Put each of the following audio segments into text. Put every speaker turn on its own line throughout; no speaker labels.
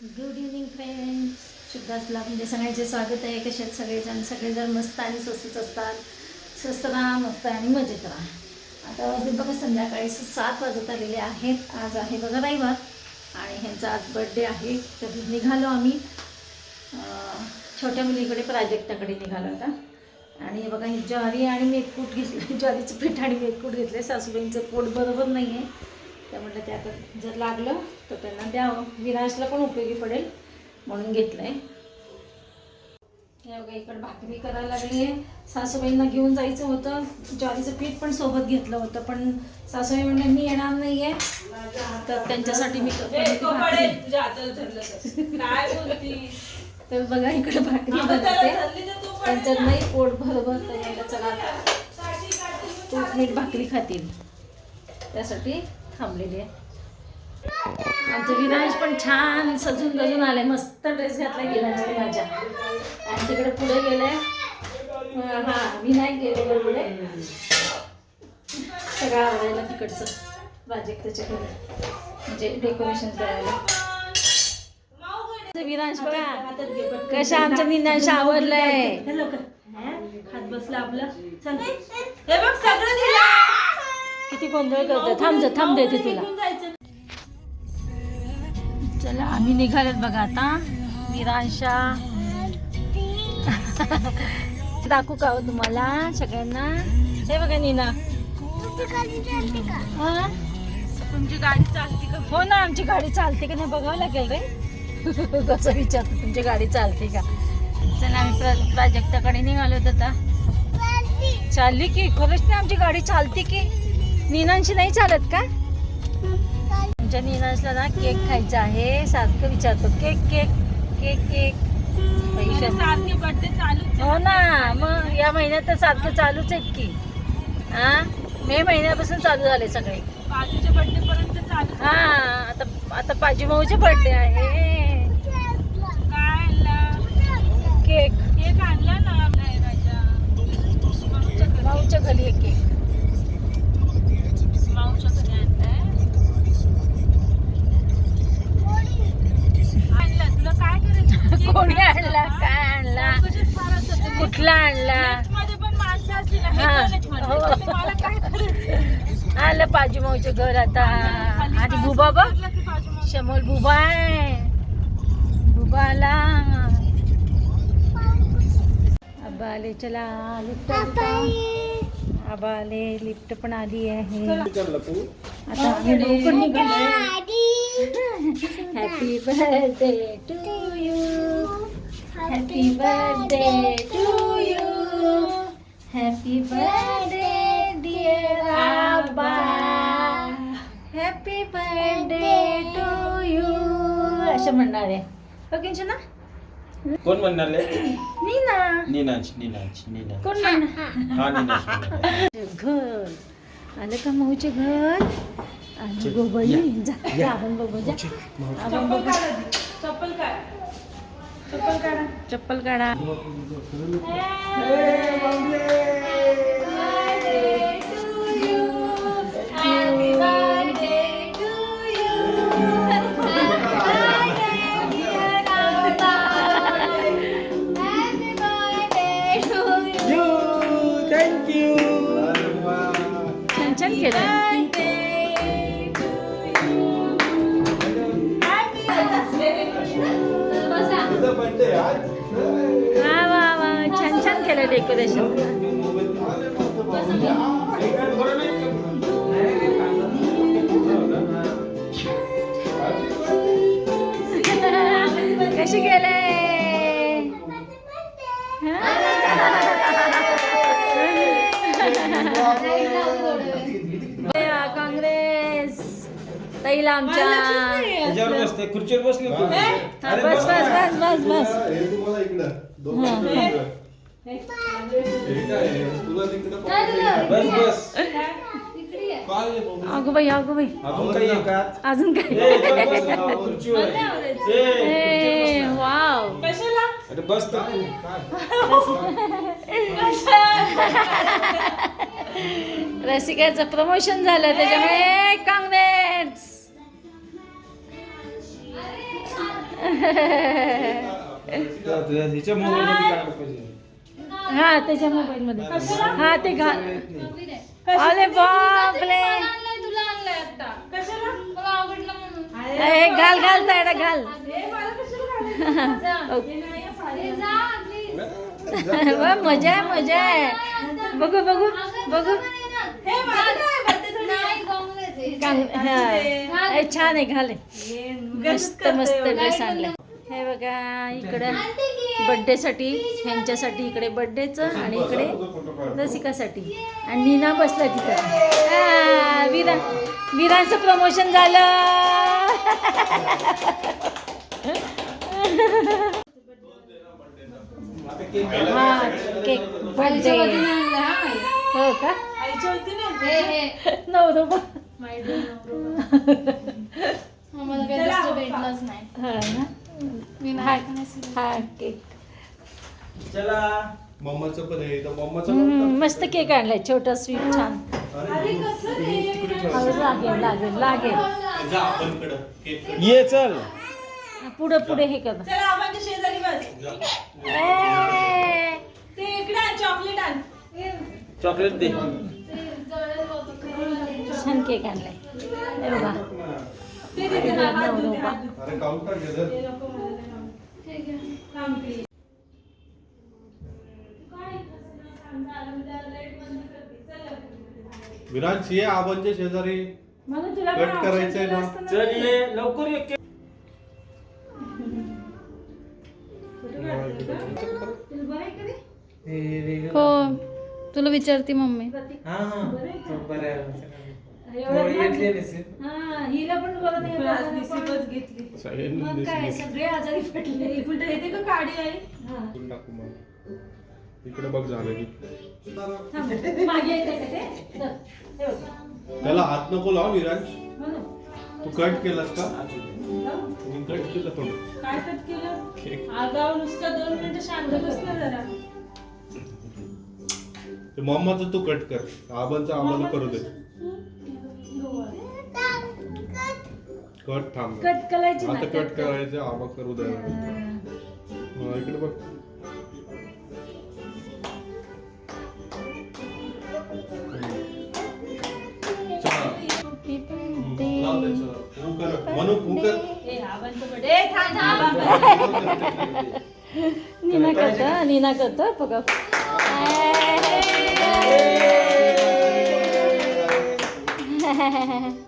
Good evening friends शुद्धास ब्लॉगमध्ये सगळ्यांचे स्वागत आहे. कशात सगळेजण? सगळेजण मस्त आणि स्वस्तच असतात. स्वस्त राहा मस्त आणि मजेत राहा. आता वाजले बघा संध्याकाळी सात वाजत आलेले आहेत. आज आहे बघा रविवार आणि ह्यांचा आज बड्डे आहे. तर निघालो आम्ही. छोट्या मुलीकडे प्राजक्ताकडे निघालो आता. आणि बघा ही ज्वारी आणि मेतकूट घेतली. ज्वारीचं पीठ आणि मेतकूट घेतलं सासूबाईंचं पोट बरोबर नाही आहे त्या म्हटलं ते आता जर लागलं तर त्यांना द्यावं. विनाशला पण उपयोगी पडेल म्हणून घेतलं आहे बघा इकडं भाकरी करायला लागली आहे. सासूबाईंना घेऊन जायचं होतं. ज्वारीचं पीठ पण सोबत घेतलं होतं पण सासूबाई म्हणलं मी येणार नाही आहे तर त्यांच्यासाठी मी
तर.
बघा इकडे भाकरी बनवते. त्यांच्यात. नाही पोट म्हणलं चला. तूप मीठ भाकरी खातील. त्यासाठी थांबलेली आहे. आमचं विनाश पण छान सजून गजून आले मस्त ड्रेस घातलाय विनाशने माझ्या. आणि तिकडे पुढे गेलाय. हा विनायक गेलेला पुढे. सगळं आवडायला तिकडचं. प्राजक्ताच्या घरी म्हणजे डेकोरेशन करायला. विनाश बघा. कशा आमच्या विनाश आवडलंय
हात बसला आपला. चल. हे बघ सगळं दिलं
किती गोंधळ करतो थांब थांब देते तुला. चला आम्ही निघालेत बघा आता. विरांशा दाखवू का हो तुम्हाला सगळ्यांना? हे बघा नीना.
तुमची गाडी चालते का?
हो ना आमची गाडी चालते का नाही बघावं लागेल रे. कसं विचारतो तुमची गाडी चालते का? चला आम्ही प्र प्राजक्ताकडे निघालो होतो आता. चालली की खरंच नाही आमची गाडी चालते की? नीनांशी नाही चालत का? आमच्या नीनांशला ना केक खायचा आहे. सारखं विचारतो cake cake cake cake.
Birthday चालू
हो ना मग या महिन्यात तर सारखं चालूच आहे की. हा मे महिन्यापासून चालू झाले सगळे.
बाजूच्या बर्थडे पर्यंत चालू
हा आता आता पाजी भाऊचे बर्थडे आहे.
काय आणला
केक.
केक आणला ना
भाऊच्या घरी. केक. कोणी आणला काय आणला. कुठला आणला?
ना हे
आलं पाजी भाऊचं घर आता. आणि बुबा बघ. समोर बुबा आहे. बुबा आला आबा आले चला. लिफ्ट आबा आले लिफ्ट पण आली आहे आता आम्ही लवकर निघालो happy birthday to you happy birthday to you happy birthday dear Aba happy birthday to you असं म्हणणार आहे ओके ना
कोण म्हणणारे
मी ना
नीनांश नीनांश नीनांश
कोण
हा म्हणणार.
घर आलं का मऊचे घर? आणि गोबई जा जा, आपण बघू जा. आपण बघू
चप्पल काढ चप्पल काढा.
चप्पल काढा. केलं डेकोरेशन कशी गेले? काँग्रेस. ताईला आमच्या
खुर्चीवर बसली
बस
बस
बस. बस. बस बस
बस बस
अगो बाई अगो बाई.
अजून काही
अजून
ए,
वाव.
अरे बस तर
रसिकाचं प्रमोशन झालं त्याच्यामुळे काँग्रेस
तुझ्या- हिच्या मोबाईल
हा त्याच्या मोबाईल मध्ये. हा ते घाल अरे
म्हणून.
ए, घाल घाल तायडा घाल.
हे. हे
मजा आहे मजा आहे. बघू बघू बघू.
हे
हा. छान आहे घाल. हे.
हे
मस्त मस्त. ड्रेस आणलाय. हे बघा इकडं.
आणते की.
बर्थडे साठी ह्यांच्यासाठी इकडे बर्थडेचं आणि इकडे रसिकासाठी आणि नीना बसला तिथं विरा विरांचं प्रमोशन झालं हा केक
हा.
हो का
हे, हे.
नवरोबा.
भेटलंच नाही
चला.
मम्माचं पण आहे. मम्माचं
मस्त केक आणलाय. छोटा स्वीट छान.
अरे कसं रे?
लागेल लागेल लागेल.
जा आपण कडं. केक
ये चल.
पुढे पुढे हे कर.
चला आपण शेजारी बस.
ए,
ते इकडे आण चॉकलेट आण.
चॉकलेट दे.
छान केक आणलाय. हे बघा.
ते तिथे ना, हात धुते,
नवरोबा.
हात धुते.
अरे काउंटर घे जर
ते नको मला नाही आवडत.
ठीक आहे.
थांब please.
विराज ये आबांच्या शेजारी
म्हणून तुला
कट
पण
करायचंय
option
ना.
दिलं असतं ना.
चल ये लवकर ये केक
कुठे काढतोय का? तुला बरं आहे का रे?
हो तुला विचारते मम्मी
हा हिला पण बरं नाही
पण आज घेतली.
मग काय सगळे आजारी पडले.
मिनिट येते का काडी आहे
हा.
टाकू मग इकडे बघ झालं की.
मागे येते का ते. हे बघ.
त्याला हात नको लाव विराज.
म्हणून.
तू कट केलास का? मी कट केलं पण.
काय कट केलं? आगाव नुसतं दोन मिनिटं शांत बस ना जरा.
ते मम्माचं तू कट कर. आबांचं आम्हाला करू दे. कट थांब.
कट करायची
आता कट करायचं आबा करू दे.
हा,
इकडे बघ.
नीना करतो नीना करतो बघा.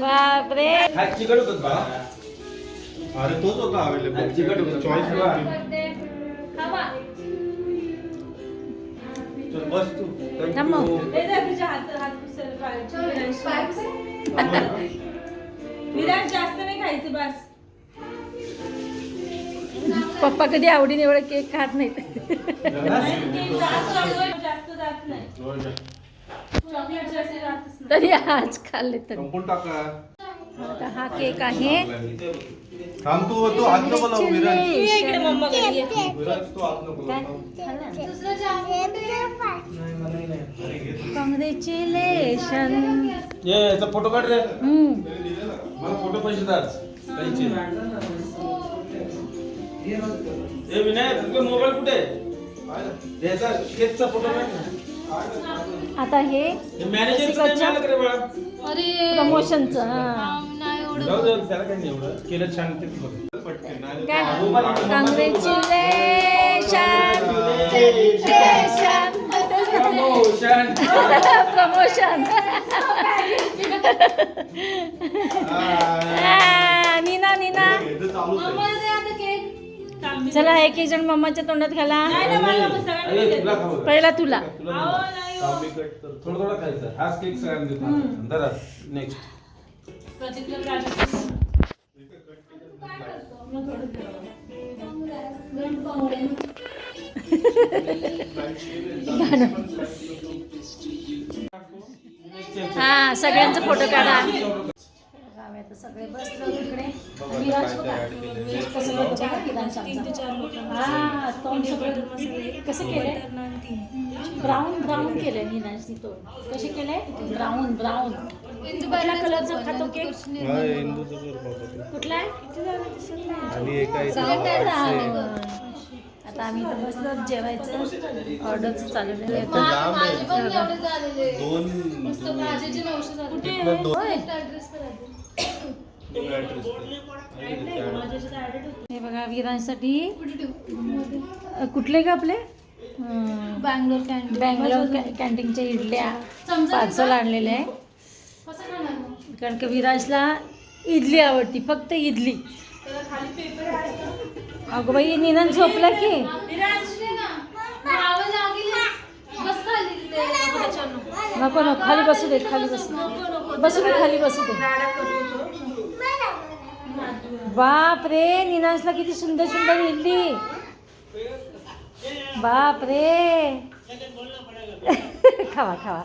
बापरे.
हा चिकट होत बा.
अरे तोच होता अवेलेबल
चिकट होतं.
चॉईस चल बस तू.
थांब मग.
ए जा तुझ्या हात हात पुसायला पाहिजे विराट जास्त नाही खायचं बस.
पप्पा कधी आवडीने एवढं केक खात नाहीत.
नाही, ते जास्त. चॉकलेट जास्त जात नाही. चॉकलेट जास्त जातच नाही.
तरी आज खाल्ले तरी.
संपून टाका.
आता हा केक आहे.
थांब तू तू नको लावू विराज
कॉंग्रॅच्युलेशन
ये याचा फोटो काढ रे. मला फोटो पैसे दाच काहीचे ए विनय तुझा मोबाईल कुठे? याचा केकचा फोटो काढ.
आता हे
मॅनेजरचं नाही मिळालं का रे बाळा?
अरे.
प्रमोशनचं हा
जाऊ दे त्याला काही नाही एवढं. केलं छान ते बघ.
पटकन नाही
काय
मोबाईल-
कॉंग्रॅच्युलेशन
प्रमोशन
प्रमोशन
आ,
नीना नीना.
हे तर चालूच आहे.
आम्हाला दे आता केक.
थांब मी-
चला एक एक जण मम्माच्या तोंडात घाला.
नाही ना मला नको सगळ्यांना
अरे
देते.
तुला खाऊ
पहिला तुला.
नाही
हो.
कट.
थोडं थोडं खायचं. हाच केक सगळ्यांना देतो नेक्स्ट
हा सगळ्यांचा फोटो काढा. सगळे बसलो इकडे. विराज कसं. हा तोंड सगळं केलंय? ब्राऊन ब्राऊन केलंय विराजनी तोंड. कसे केलंय? ब्राऊन ब्राऊन कुठल्या कलरचा खातो केक कुठला? आहे ब्राऊन. आता. आम्ही बसलो जेवायचं. ऑर्डरचं
दोन
हे बघा विरांसाठी कुठले का आपले?
बँगलोर कॅन्टीन
बँगलोर कॅ- कॅन्टीनच्या इडल्या पार्सल आणलेले आहे. कारण की विराजला इडली आवडती फक्त इडली. अगं बाई निनन झोपला की. नको नको खाली बसू दे खाली बसू दे. बसू दे खाली बसू दे. बाप रे निनांशला किती सुंदर सुंदर इडली. बाप रे. खावा खावा.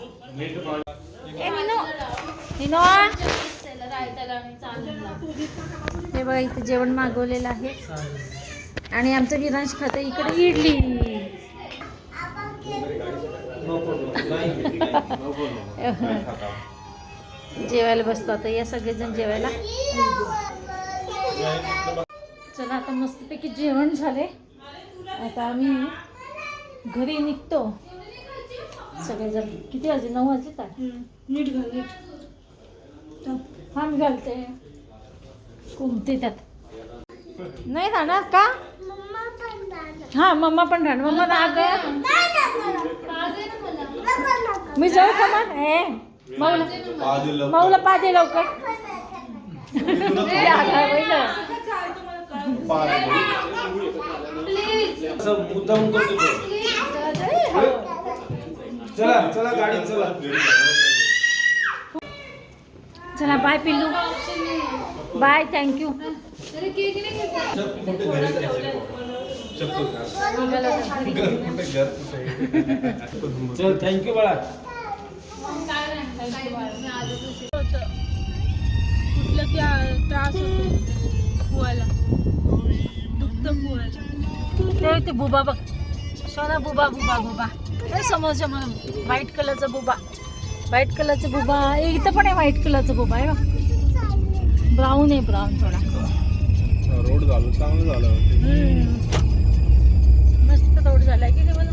हे बघा इथे जेवण मागवलेलं आहे. आणि आमचं विरांश खातं इकडे इडली. जेवायला बसतो आता या सगळेजण जेवायला. चला आता मस्तपैकी जेवण झाले. आता आम्ही घरी निघतो. सगळेजण. किती वाजले? नऊ वाजले का
नीट घाल नीट.
हा मी घालते. कुमते त्यात? नाही राहणार का? हा मम्मा पण राहणार. मम्मा राग मी जाऊ का मग? हे माऊला. माऊला पादे लवकर राग आहे पहिलं.
असं मुद्दाम चला चला चला
चला बाय पिल्लू बाय थँक्यू
चल थँक्यू बाळा.
की आ- त्रास होतो. पोहायला. दुखतं पोहायला.
ते ते बुबा बघ. सोना बुबा बुबा बुबा. हे समोर समोर व्हाईट कलरचा बुबा. व्हाईट कलरचा बुबा. ए, इथं पण आहे व्हाईट कलरचा बुबा. आहे ब्राऊन आहे ब्राऊन थोडा.
रोड झालं चांगलं झालं.
हम्म. मस्त रोड झालाय की नाही मला